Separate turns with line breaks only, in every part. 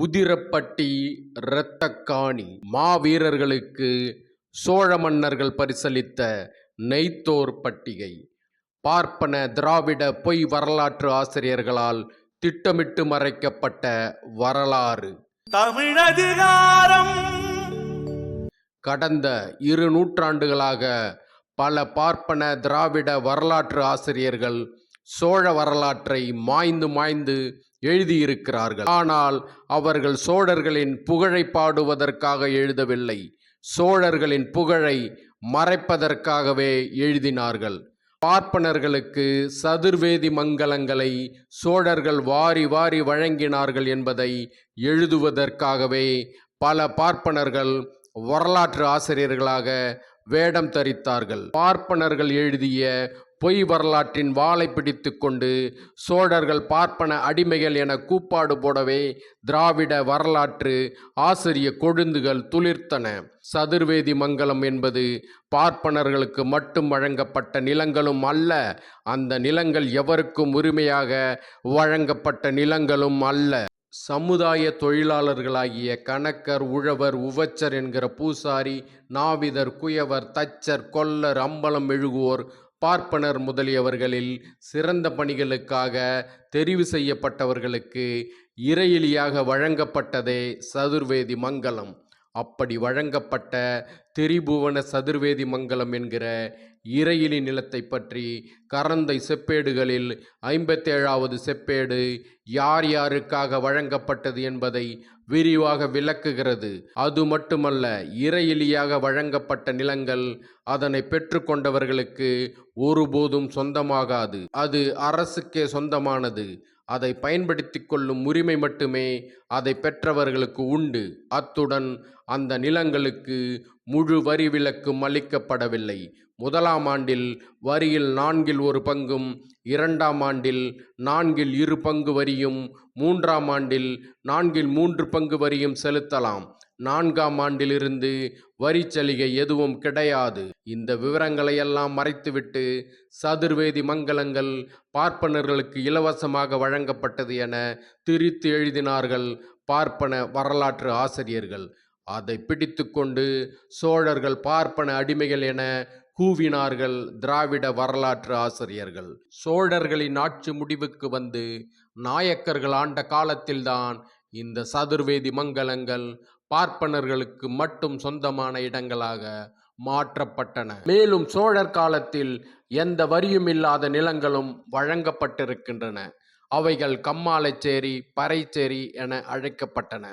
உதிரப்பட்டி இரத்தக்காணி மாவீரர்களுக்கு சோழ மன்னர்கள் பரிசளித்த நெய்த்தோர் பட்டிகை. பார்ப்பன திராவிட பொய் வரலாற்று ஆசிரியர்களால் திட்டமிட்டு மறைக்கப்பட்ட வரலாறு.
தமிழதிகாரம்.
கடந்த இரு நூற்றாண்டுகளாக பல பார்ப்பன திராவிட வரலாற்று ஆசிரியர்கள் சோழ வரலாற்றை மாய்ந்து மாய்ந்து எழுதியிருக்கிறார்கள். ஆனால் அவர்கள் சோழர்களின் புகழை பாடுவதற்காக எழுதவில்லை. சோழர்களின் புகழை மறைப்பதற்காகவே எழுதினார்கள். பார்ப்பனர்களுக்கு சதுர்வேதி மங்கலங்களை சோழர்கள் வாரி வாரி வழங்கினார்கள் என்பதை எழுதுவதற்காகவே பல பார்ப்பனர்கள் வரலாற்று ஆசிரியர்களாக வேடம் தரித்தார்கள். பார்ப்பனர்கள் எழுதிய பொய் வரலாற்றின் வாளை பிடித்து கொண்டு சோழர்கள் பார்ப்பன அடிமைகள் என கூப்பாடு போடவே திராவிட வரலாற்று ஆசிரிய கொழுந்துகள் துளிர்த்தன. சதுர்வேதி மங்கலம் என்பது பார்ப்பனர்களுக்கு மட்டும் வழங்கப்பட்ட நிலங்களும் அல்ல அந்த நிலங்கள் எவருக்கும் உரிமையாக வழங்கப்பட்ட நிலங்களும் அல்ல. சமுதாய தொழிலாளர்களாகிய கணக்கர் உழவர் உவச்சர் என்கிற பூசாரி நாவிதர் குயவர் தச்சர் கொல்லர் அம்பலம் எழுகுவோர் பார்ப்பனர் முதலியவர்களில் சிறந்த பணிகளுக்காக தெரிவு செய்யப்பட்டவர்களுக்கு இறையிலியாக வழங்கப்பட்டதே சதுர்வேதி மங்கலம் அப்படி வழங்கப்பட்ட திரிபுவன சதுர்வேதி மங்கலம் என்கிற இறையிலி நிலத்தை பற்றி கரந்தை செப்பேடுகளில் ஐம்பத்தேழாவது செப்பேடு யார் யாருக்காக வழங்கப்பட்டது என்பதை விரிவாக விளக்குகிறது. அது மட்டுமல்ல இறையிலியாக வழங்கப்பட்ட நிலங்கள் அதனை பெற்றுக்கொண்டவர்களுக்கு ஒருபோதும் சொந்தமாகாது. அது அரசுக்கே சொந்தமானது. அதை பயன்படுத்தி கொள்ளும் உரிமை மட்டுமே அதை பெற்றவர்களுக்கு உண்டு. அத்துடன் அந்த நிலங்களுக்கு முழு வரி விலக்கும் அளிக்கப்படவில்லை. முதலாம் ஆண்டில் வரியில் நான்கில் ஒரு பங்கும் இரண்டாம் ஆண்டில் நான்கில் இரு பங்கு வரியும் மூன்றாம் ஆண்டில் நான்கில் மூன்று பங்கு வரியும் செலுத்தலாம். நான்காம் ஆண்டிலிருந்து வரி சலுகை எதுவும் கிடையாது. இந்த விவரங்களை எல்லாம் மறைத்துவிட்டு சதுர்வேதி மங்கலங்கள் பார்ப்பனர்களுக்கு இலவசமாக வழங்கப்பட்டது என திரித்து எழுதினார்கள் பார்ப்பன வரலாற்று ஆசிரியர்கள். அதை பிடித்துக்கொண்டு சோழர்கள் பார்ப்பன அடிமைகள் என கூவினார்கள் திராவிட வரலாற்று ஆசிரியர்கள். சோழர்களின் ஆட்சி முடிவுக்கு வந்து நாயக்கர்கள் ஆண்ட காலத்தில்தான் இந்த சதுர்வேதி மங்கலங்கள் பார்ப்பனர்களுக்கு மட்டும் சொந்தமான இடங்களாக மாற்றப்பட்டன. மேலும் சோழர் காலத்தில் எந்த வரியும் இல்லாத நிலங்களும் வழங்கப்பட்டிருக்கின்றன. அவைகள் கம்மாலைச்சேரி பறைச்சேரி என அழைக்கப்பட்டன.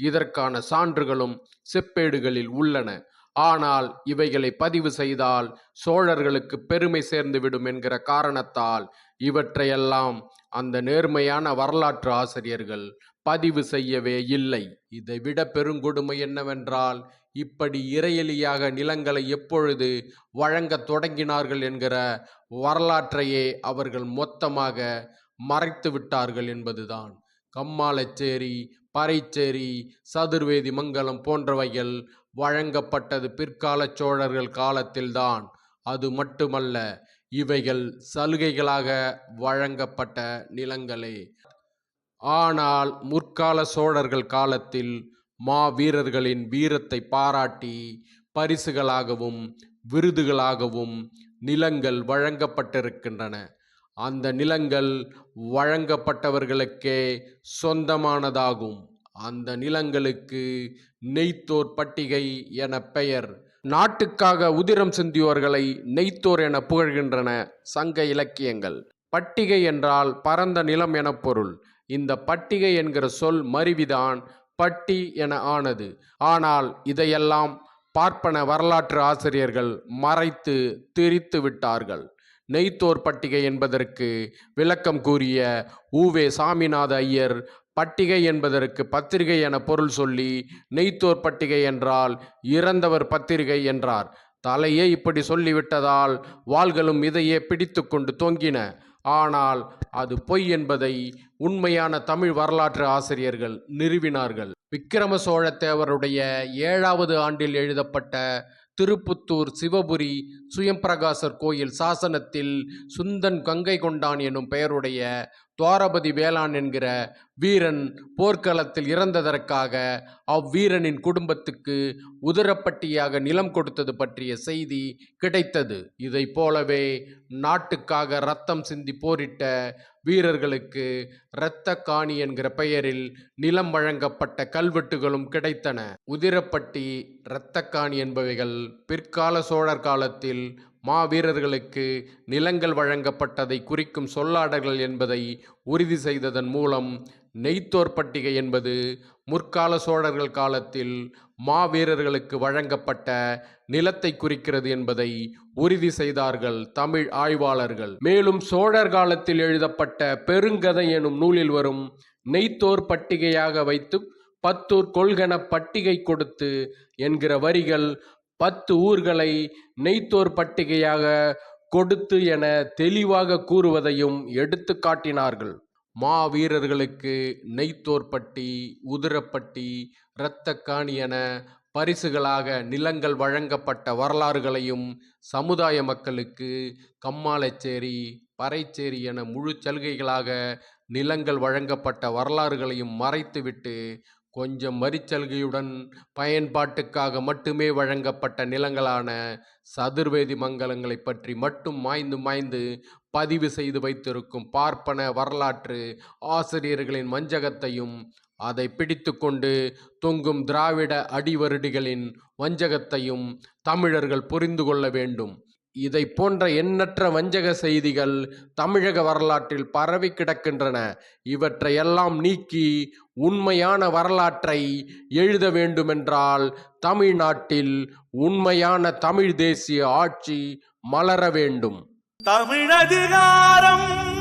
இதற்கான சான்றுகளும் செப்பேடுகளில் உள்ளன. ஆனால் இவைகளை பதிவு செய்தால் சோழர்களுக்கு பெருமை சேர்ந்துவிடும் என்கிற காரணத்தால் இவற்றையெல்லாம் அந்த நேர்மையான வரலாற்று ஆசிரியர்கள் பதிவு செய்யவே இல்லை. இதைவிட பெருங்கொடுமை என்னவென்றால் இப்படி இறையலியாக நிலங்களை எப்பொழுது வழங்கத் தொடங்கினார்கள் என்கிற வரலாற்றையே அவர்கள் மொத்தமாக மறைத்து விட்டார்கள் என்பதுதான். கம்மாலச்சேரி பறைச்சேரி சதுர்வேதி மங்கலம் போன்றவைகள் வழங்கப்பட்டது பிற்கால சோழர்கள் காலத்தில்தான். அது மட்டுமல்ல இவைகள் சலுகைகளாக வழங்கப்பட்ட நிலங்களே. ஆனால் முற்கால சோழர்கள் காலத்தில் மா வீரர்களின் வீரத்தை பாராட்டி பரிசுகளாகவும் விருதுகளாகவும் நிலங்கள் வழங்கப்பட்டிருக்கின்றன. அந்த நிலங்கள் வழங்கப்பட்டவர்களுக்கே சொந்தமானதாகும். அந்த நிலங்களுக்கு நெய்த்தோர் பட்டிகை என பெயர். நாட்டுக்காக உதிரம் சிந்தியோர்களை நெய்த்தோர் என புகழ்கின்றன சங்க இலக்கியங்கள். பட்டிகை என்றால் பரந்த நிலம் என பொருள். இந்த பட்டிகை என்கிற சொல் மருவிதான் பட்டி என ஆனது. ஆனால் இதையெல்லாம் பார்ப்பன வரலாற்று ஆசிரியர்கள் மறைத்து திரித்து விட்டார்கள். நெய்த்தோர் பட்டிகை என்பதற்கு விளக்கம் கூறிய ஊவே சாமிநாத ஐயர் பட்டிகை என்பதற்கு பத்திரிகை என பொருள் சொல்லி நெய்த்தோர் பட்டிகை என்றால் இறந்தவர் பத்திரிகை என்றார். தலையே இப்படி சொல்லிவிட்டதால் வாள்களும் இதையே பிடித்து கொண்டு தொங்கின. ஆனால் அது பொய் என்பதை உண்மையான தமிழ் வரலாற்று ஆசிரியர்கள் நிறுவினார்கள். விக்கிரம சோழ தேவருடைய ஏழாவது ஆண்டில் எழுதப்பட்ட திருப்புத்தூர் சிவபுரி சுயம்பிரகாசர் கோயில் சாசனத்தில் சுந்தன் கங்கை கொண்டான் எனும் பெயருடைய துவாரபதி வேளான் என்கிற வீரன் போர்க்களத்தில் இறந்ததற்காக அவ்வீரனின் குடும்பத்துக்கு உதிரப்பட்டியாக நிலம் கொடுத்தது பற்றிய செய்தி கிடைத்தது. இதைப் போலவே நாட்டுக்காக ரத்தம் சிந்தி போரிட்ட வீரர்களுக்கு இரத்த காணி என்கிற பெயரில் நிலம் வழங்கப்பட்ட கல்வெட்டுகளும் கிடைத்தன. உதிரப்பட்டி இரத்தக்காணி என்பவைகள் பிற்கால சோழர் காலத்தில் மாவீரர்களுக்கு நிலங்கள் வழங்கப்பட்டதை குறிக்கும் சொல்லாடல்கள் என்பதை உறுதி செய்ததன் மூலம் நெய்த்தோர் பட்டிகை என்பது முற்கால சோழர்கள் காலத்தில் மாவீரர்களுக்கு வழங்கப்பட்ட நிலத்தை குறிக்கிறது என்பதை உறுதி செய்தார்கள் தமிழ் ஆய்வாளர்கள். மேலும் சோழர் காலத்தில் எழுதப்பட்ட பெருங்கதை எனும் நூலில் வரும் நெய்த்தோர் பட்டிகையாக வைத்து பத்தூர் கொள்கன பட்டிகை கொடுத்து என்கிற வரிகள் பத்து ஊர்களை நெய்த்தோர் பட்டிகையாக கொடுத்து என தெளிவாக கூறுவதையும் எடுத்து காட்டினார்கள். மாவீரர்களுக்கு நெய்த்தோர்பட்டி உதிரப்பட்டி இரத்தக்காணி என பரிசுகளாக நிலங்கள் வழங்கப்பட்ட வரலாறுகளையும் சமுதாய மக்களுக்கு கம்மாளச்சேரி பறைச்சேரி என முழு சலுகைகளாக நிலங்கள் வழங்கப்பட்ட வரலாறுகளையும் மறைத்துவிட்டு கொஞ்சம் வரிச்சலுகையுடன் பயன்பாட்டுக்காக மட்டுமே வழங்கப்பட்ட நிலங்களான சதுர்வேதி மங்கலங்களை பற்றி மட்டும் மாய்ந்து மாய்ந்து பதிவு செய்து வைத்திருக்கும் பார்ப்பன வரலாற்று ஆசிரியர்களின் வஞ்சகத்தையும் அதை பிடித்துக்கொண்டு தொங்கும் திராவிட அடிவருடிகளின் வஞ்சகத்தையும் தமிழர்கள் புரிந்து கொள்ள வேண்டும். இதை போன்ற எண்ணற்ற வஞ்சக செய்திகள் தமிழக வரலாற்றில் பரவி கிடக்கின்றன. இவற்றையெல்லாம் நீக்கி உண்மையான வரலாற்றை எழுத வேண்டுமென்றால் தமிழ்நாட்டில் உண்மையான தமிழ் தேசிய ஆட்சி மலர வேண்டும்.
தமிழதிகாரம்